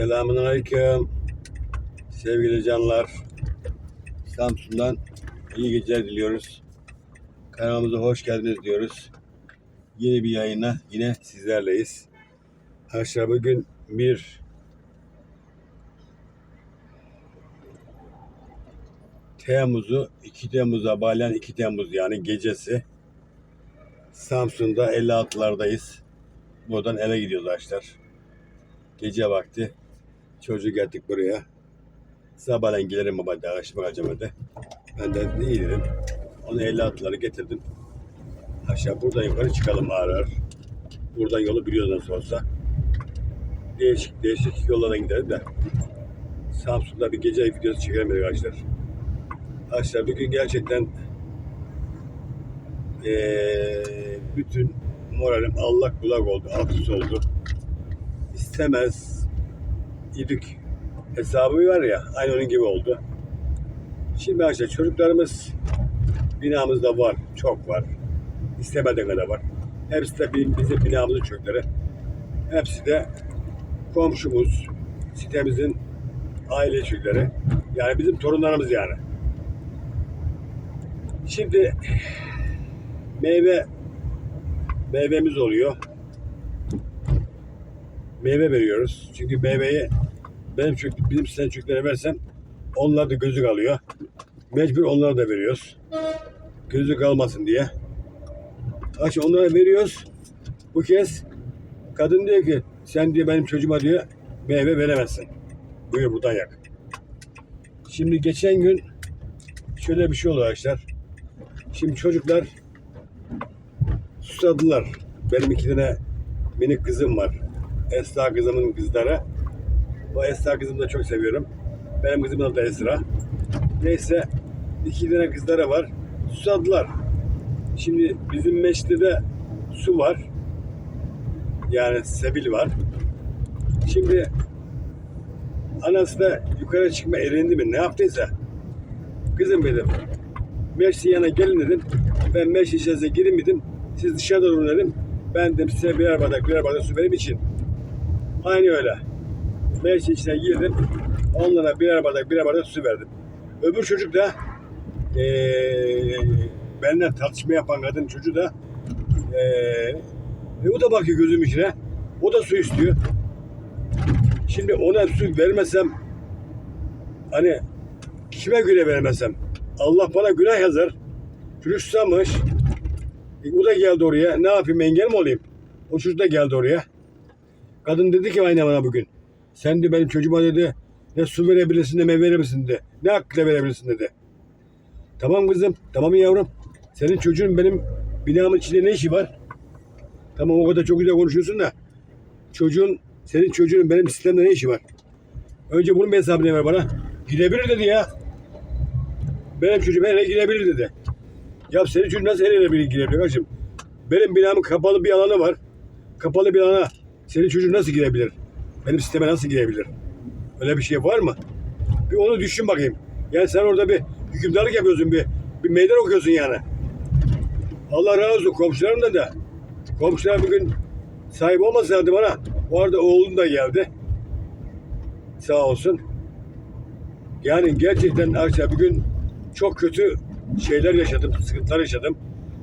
Selamun Aleyküm. Sevgili canlar. Samsun'dan iyi geceler diliyoruz. Kanalımıza hoş geldiniz diyoruz. Yeni bir yayına yine sizlerleyiz. Arkadaşlar bugün bir Temmuz'u 2 Temmuz'a bağlayan 2 Temmuz yani gecesi Samsun'da 56'lardayız. Buradan eve gidiyoruz arkadaşlar. Gece vakti çocuk geldik buraya. Sabahleyin gelirim baba da açmak acamadı. Ben de iyi dedim. Onu 56'ları getirdim. Aşağı buradan yukarı çıkalım ağır ağır. Buradan yolu biliyoruz nasıl olsa. Değişik değişik yollara gidelim de. Samsun'da bir gece videosu çekemedik arkadaşlar. Arkadaşlar bugün gerçekten eee, bütün moralim allak bullak oldu, alt oldu. İstemez idik hesabı var ya, aynı onun gibi oldu. Şimdi arkadaşlar çocuklarımız binamızda var, çok var. İstemediğin kadar var. Hepsi de bizim binamızın çocukları. Hepsi de komşumuz, sitemizin aile çocukları. Yani bizim torunlarımız yani. Şimdi meyve meyvemiz oluyor. Meyve veriyoruz. Çünkü meyveyi benim çocuk, bizim çocuklara versem onlar da gözü kalıyor. Mecbur onlara da veriyoruz. Gözü kalmasın diye. Aç onlara veriyoruz. Bu kez kadın diyor ki sen diyor benim çocuğuma diyor meyve veremezsin. Buyur buradan yak. Şimdi geçen gün şöyle bir şey oldu arkadaşlar. Şimdi çocuklar susadılar. Benim iki tane minik kızım var. Esra kızımın kızları. Bu Esra kızımı da çok seviyorum. Benim kızımın adı da Esra. Neyse iki tane kızları var. Susadılar. Şimdi bizim meşte de su var. Yani sebil var. Şimdi anası da yukarı çıkma erindi mi ne yaptıysa kızım dedim Meşri yana gelin dedim. Ben meşri içerisine girin dedim. Siz dışarıda durun dedim. Ben dedim size birer bardak birer bardak su vereyim için. Aynı öyle. Meşri içine girdim. Onlara birer bardak birer bardak su verdim. Öbür çocuk da eee benden tartışma yapan kadın çocuğu da e, o da bakıyor gözüm içine. O da su istiyor. Şimdi ona su vermesem hani kime göre vermesem Allah bana günah yazar. Susamış. E, o da geldi oraya. Ne yapayım engel mi olayım? O çocuk da geldi oraya. Kadın dedi ki aynı bana bugün. Sen de benim çocuğuma dedi ne su verebilirsin ne meyve verebilirsin dedi. Ne hakkıyla verebilirsin dedi. Tamam kızım. Tamam yavrum. Senin çocuğun benim binamın içinde ne işi var? Tamam o kadar çok güzel konuşuyorsun da. Çocuğun, senin çocuğun benim sistemde ne işi var? Önce bunun bir hesabını ver bana. Gidebilir dedi ya. Benim çocuğum her girebilir dedi. Ya senin çocuğun nasıl her yere girebilir kardeşim? Benim binamın kapalı bir alanı var. Kapalı bir alana senin çocuğun nasıl girebilir? Benim sisteme nasıl girebilir? Öyle bir şey var mı? Bir onu düşün bakayım. Yani sen orada bir hükümdarlık yapıyorsun, bir, bir meydan okuyorsun yani. Allah razı olsun komşularım da da. Komşular bugün sahip olmasaydı bana. O arada oğlum da geldi. Sağ olsun. Yani gerçekten arkadaşlar bugün çok kötü şeyler yaşadım, sıkıntılar yaşadım.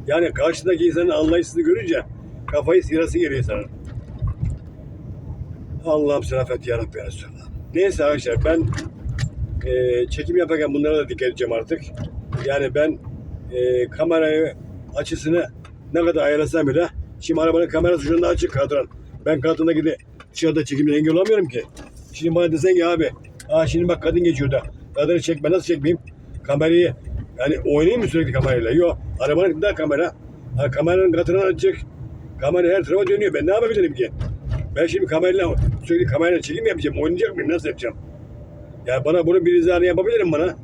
Yani karşıdaki insanın anlayışını görünce kafayı sırası geliyor sana. Allah'ım sen affet ya Rabbi ya Resulallah. Neyse arkadaşlar ben e, çekim yaparken bunlara da dikkat edeceğim artık. Yani ben e, kamerayı açısını ne kadar ayarlasam bile şimdi arabanın kamerası şu anda açık kadran. Ben kadına gidip dışarıda çekimden engel olamıyorum ki. Şimdi bana desen ki abi aa şimdi bak kadın geçiyor da kadını çekme nasıl çekmeyeyim? Kamerayı yani oynayayım mı sürekli kamerayla? Yok. Arabanın da kamera. Ha, kameranın katına açık. Kamera her tarafa dönüyor. Ben ne yapabilirim ki? Ben şimdi kamerayla sürekli kamerayla çekim yapacağım? Oynayacak mıyım? Nasıl yapacağım? Ya bana bunu bir izahını yapabilirim bana.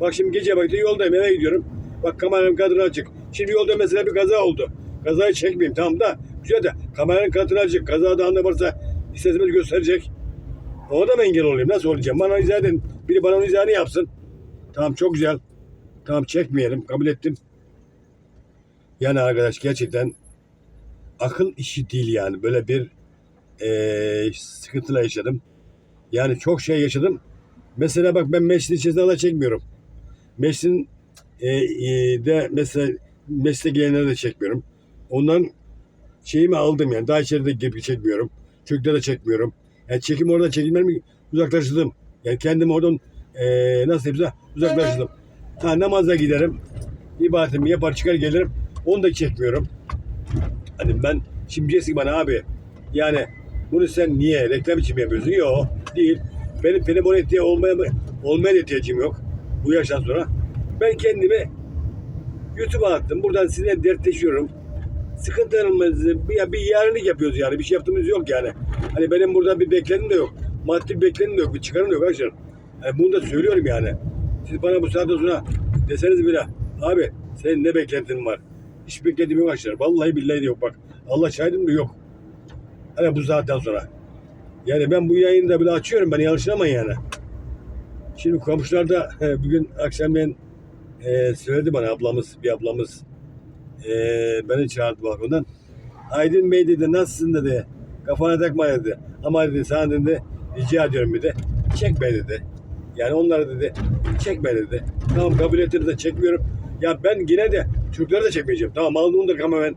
Bak şimdi gece vakti yoldayım eve gidiyorum. Bak kameranın kadını açık. Şimdi yolda mesela bir kaza oldu. Kazayı çekmeyeyim tamam da. Güzel de kameranın katına açık. Kazada anda varsa istesimiz gösterecek. Ona da mı engel olayım? Nasıl olacağım? Bana izah edin. Biri bana onun izahını yapsın. Tamam çok güzel. Tamam çekmeyelim. Kabul ettim. Yani arkadaş gerçekten akıl işi değil yani. Böyle bir eee sıkıntıla yaşadım. Yani çok şey yaşadım. Mesela bak ben Mescid içerisinde halay çekmiyorum. Mescidin e, e, de mesela mesleğe gelenleri de çekmiyorum. Ondan şeyimi aldım yani. Daha içeride gibi çekmiyorum. Çocukları da çekmiyorum. Yani çekim oradan çekilmemi uzaklaştırdım. Yani kendimi oradan e, nasıl diyeyim uzaklaştırdım. Ha, namaza giderim. ibadetimi yapar çıkar gelirim. Onu da çekmiyorum. Hani ben şimdi diyeceksin bana abi yani bunu sen niye reklam için mi yapıyorsun? Yok değil. Benim benim ona ihtiyaç olmaya, olmaya ihtiyacım yok. Bu yaştan sonra. Ben kendimi YouTube'a attım. Buradan sizinle dertleşiyorum. Sıkıntılarımızı bir, bir yarınlık yapıyoruz yani. Bir şey yaptığımız yok yani. Hani benim burada bir beklentim de yok. Maddi bir beklentim de yok. Bir çıkarım da yok arkadaşlar. Yani bunu da söylüyorum yani. Siz bana bu saatten sonra deseniz bile abi senin ne beklentin var? Hiç beklentim yok arkadaşlar. Vallahi billahi de yok bak. Allah şahidim de yok. Hani bu saatten sonra. Yani ben bu yayını da bile açıyorum. Ben yanlış anlamayın yani. Şimdi komşular da bugün akşamleyin e, söyledi bana ablamız, bir ablamız e, beni çağırdı balkondan. Aydın Bey dedi nasılsın dedi. Kafana takma dedi. Ama dedi sana dedi rica ediyorum dedi. Çekme dedi. Yani onları dedi çekme dedi. Tamam kabul ettim de çekmiyorum. Ya ben yine de Türkleri de çekmeyeceğim. Tamam aldığımda ama ben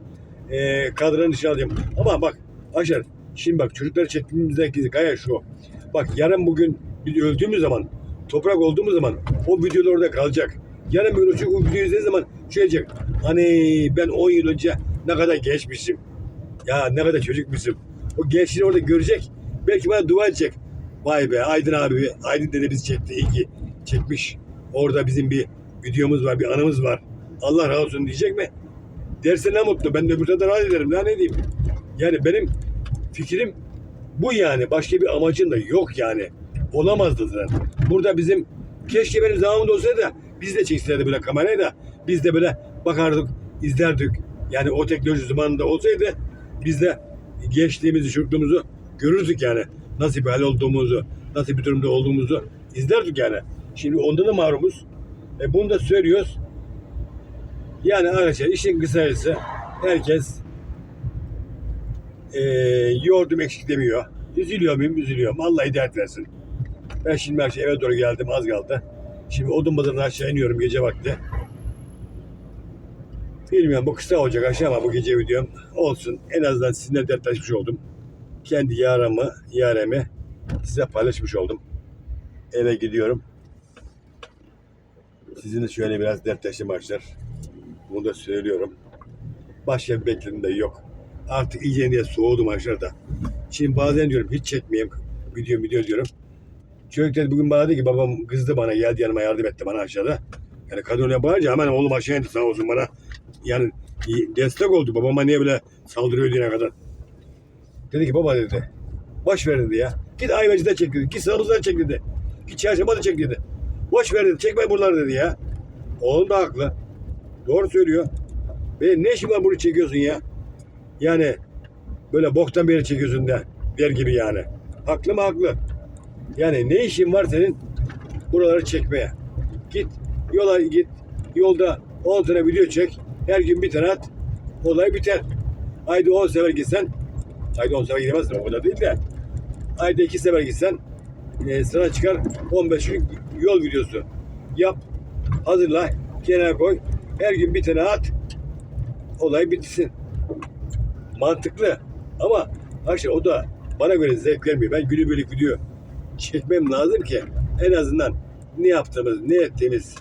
e, kadranın dışına alacağım. Ama bak Aşar şimdi bak çocukları çektiğimizdeki gaya şu. Bak yarın bugün biz öldüğümüz zaman toprak olduğumuz zaman o videolar orada kalacak. Yarın bir gün o çocuk o videoyu izlediği zaman şey. Hani ben 10 yıl önce ne kadar gençmişim. Ya ne kadar çocukmuşum. O gençliğini orada görecek. Belki bana dua edecek. Vay be Aydın abi, Aydın dede bizi çekti. iyi ki çekmiş. Orada bizim bir videomuz var, bir anımız var. Allah razı olsun diyecek mi? Derse ne mutlu. Ben de öbür taraftan razı ederim. Ne diyeyim? Yani benim fikrim bu yani. Başka bir amacın da yok yani. Olamazdı zaten. Burada bizim keşke benim zamanımda olsaydı da biz de çekseydi böyle kamerayı da biz de böyle bakardık, izlerdik. Yani o teknoloji zamanında olsaydı biz de gençliğimizi, çocukluğumuzu görürdük yani. Nasıl bir hal olduğumuzu, nasıl bir durumda olduğumuzu izlerdik yani. Şimdi onda da mahrumuz. E bunu da söylüyoruz. Yani arkadaşlar işin kısacası herkes e, yoğurdum eksik demiyor. Üzülüyor muyum? Üzülüyorum. Allah hidayet versin. Ben şimdi akşam eve doğru geldim az kaldı. Şimdi odun bazarından aşağı iniyorum gece vakti. Bilmiyorum bu kısa olacak aşağı ama bu gece videom olsun. En azından sizinle dertleşmiş oldum. Kendi yaramı, yaremi size paylaşmış oldum. Eve gidiyorum. Sizinle şöyle biraz dertleşim arkadaşlar. Bunu da söylüyorum. Başka bir beklentim de yok. Artık iyice diye soğudum arkadaşlar da. Şimdi bazen diyorum hiç çekmeyeyim video video diyorum. Çocuklar bugün bana dedi ki babam kızdı bana geldi yanıma yardım etti bana aşağıda. Yani kadın oraya bağırınca hemen oğlum aşağı indi sağ olsun bana. Yani destek oldu babama niye böyle saldırıyor diye kadar. Dedi ki baba dedi. Boş ver dedi ya. Git Ayvacı'da çek dedi. Git Sağlıklı'da çek dedi. Git Çarşamba'da çek dedi. Boş ver dedi. Çekme buraları dedi ya. Oğlum da haklı. Doğru söylüyor. Benim ne işim var bunu çekiyorsun ya? Yani böyle boktan yere çekiyorsun da der gibi yani. Haklı mı haklı. Yani ne işin var senin buraları çekmeye? Git yola git. Yolda 10 tane video çek. Her gün bir tane at. Olay biter. Ayda 10 sefer gitsen ayda 10 sefer gidemezsin o kadar değil de ayda 2 sefer gitsen e, sana çıkar 15 gün yol videosu. Yap. Hazırla. Kenara koy. Her gün bir tane at. Olay bitsin. Mantıklı. Ama arkadaşlar o da bana göre zevk vermiyor. Ben günübirlik video çekmem lazım ki en azından ne yaptığımız, ne ettiğimiz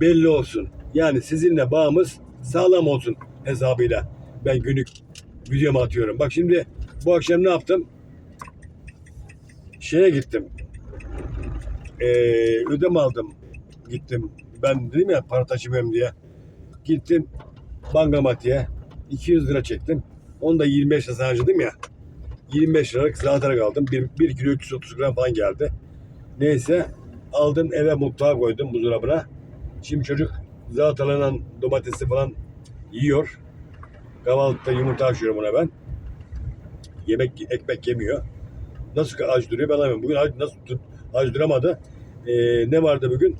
belli olsun. Yani sizinle bağımız sağlam olsun hesabıyla ben günlük videomu atıyorum. Bak şimdi bu akşam ne yaptım? Şeye gittim. Ee, ödem aldım. Gittim. Ben dedim ya para taşımıyorum diye. Gittim bankamatiğe 200 lira çektim. Onu da 25 lira harcadım ya. 25 liralık zahatarak aldım. 1, 1 kilo 330 gram falan geldi. Neyse aldım eve mutfağa koydum buzdolabına. Şimdi çocuk zahatalanan domatesi falan yiyor. Kahvaltıda yumurta açıyorum ona ben. Yemek, ekmek yemiyor. Nasıl aç duruyor ben anlamıyorum. Bugün aç, nasıl dur- aç duramadı. Ee, ne vardı bugün?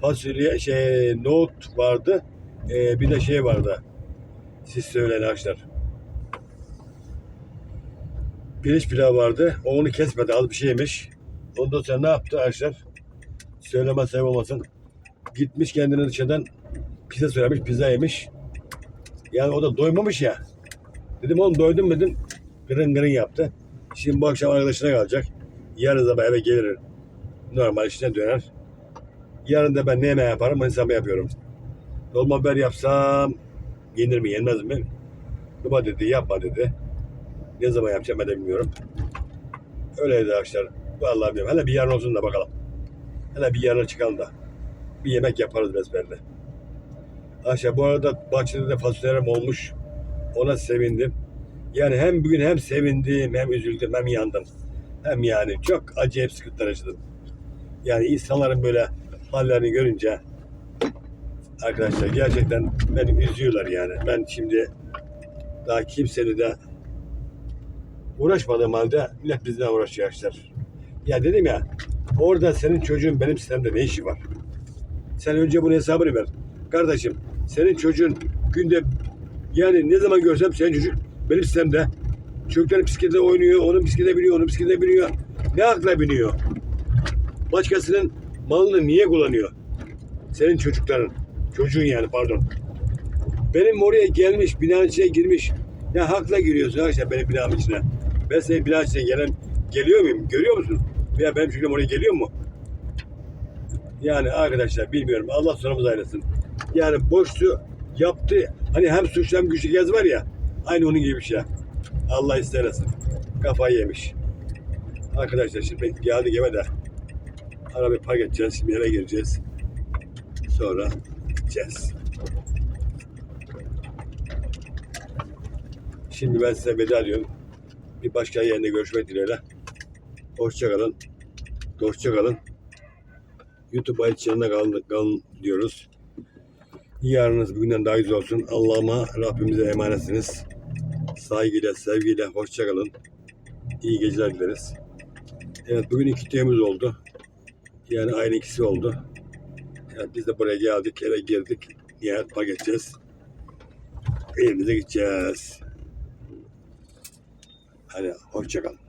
Fasulye, şey, nohut vardı. Ee, bir de şey vardı. Siz söyleyin arkadaşlar. pirinç pilav vardı. O onu kesmedi. Az bir şey yemiş. Ondan sonra ne yaptı arkadaşlar? Söyleme sebep olmasın. Gitmiş kendine dışarıdan pizza söylemiş. Pizza yemiş. Yani o da doymamış ya. Dedim oğlum doydun mu dedim. Gırın gırın yaptı. Şimdi bu akşam arkadaşına kalacak. Yarın sabah eve gelir. Normal işine döner. Yarın da ben ne yemeği yaparım? Hesabı yapıyorum. Dolma biber yapsam yenir mi yenmez mi? Baba dedi yapma dedi. Ne zaman yapacağım ben de bilmiyorum. Öyleydi arkadaşlar. Vallahi bilmiyorum. Hele bir yarın olsun da bakalım. Hele bir yarın çıkalım da. Bir yemek yaparız besbelli. Arkadaşlar bu arada bahçede de fasulyelerim olmuş. Ona sevindim. Yani hem bugün hem sevindim hem üzüldüm hem yandım. Hem yani çok acayip sıkıntılar yaşadım. Yani insanların böyle hallerini görünce arkadaşlar gerçekten beni üzüyorlar yani. Ben şimdi daha kimseyle de uğraşmadığım halde millet bizden uğraşıyor arkadaşlar. Ya dedim ya orada senin çocuğun benim sistemde ne işi var? Sen önce bunun hesabını ver. Kardeşim senin çocuğun günde yani ne zaman görsem senin çocuk benim sistemde çocukların bisiklete oynuyor, onun bisiklete biniyor, onun bisiklete biniyor. Ne akla biniyor? Başkasının malını niye kullanıyor? Senin çocukların. Çocuğun yani pardon. Benim oraya gelmiş, binanın içine girmiş. Ya hakla giriyorsun arkadaşlar benim binamın içine. Ben senin binanın içine gelen geliyor muyum? Görüyor musun? Veya benim çocuğum oraya geliyor mu? Yani arkadaşlar bilmiyorum. Allah sonumuz ayırsın. Yani boştu yaptı. Hani hem suçlu hem güçlü gez var ya. Aynı onun gibi bir şey. Allah istemesin. Kafayı yemiş. Arkadaşlar şimdi geldik eve de arabayı park edeceğiz. Şimdi eve gireceğiz. Sonra gideceğiz. Şimdi ben size veda ediyorum. Bir başka yerinde görüşmek dileğiyle. Hoşçakalın. Hoşçakalın. YouTube ayetçilerine kalın, kalın diyoruz. Yarınız bugünden daha güzel olsun. Allah'ıma, Rabbimize emanetsiniz. Saygıyla, sevgiyle, hoşçakalın. İyi geceler dileriz. Evet bugün iki Temmuz oldu. Yani aynı ikisi oldu. Yani biz de buraya geldik, eve girdik. Nihayet park edeceğiz. Evimize gideceğiz. Hadi hoşçakalın.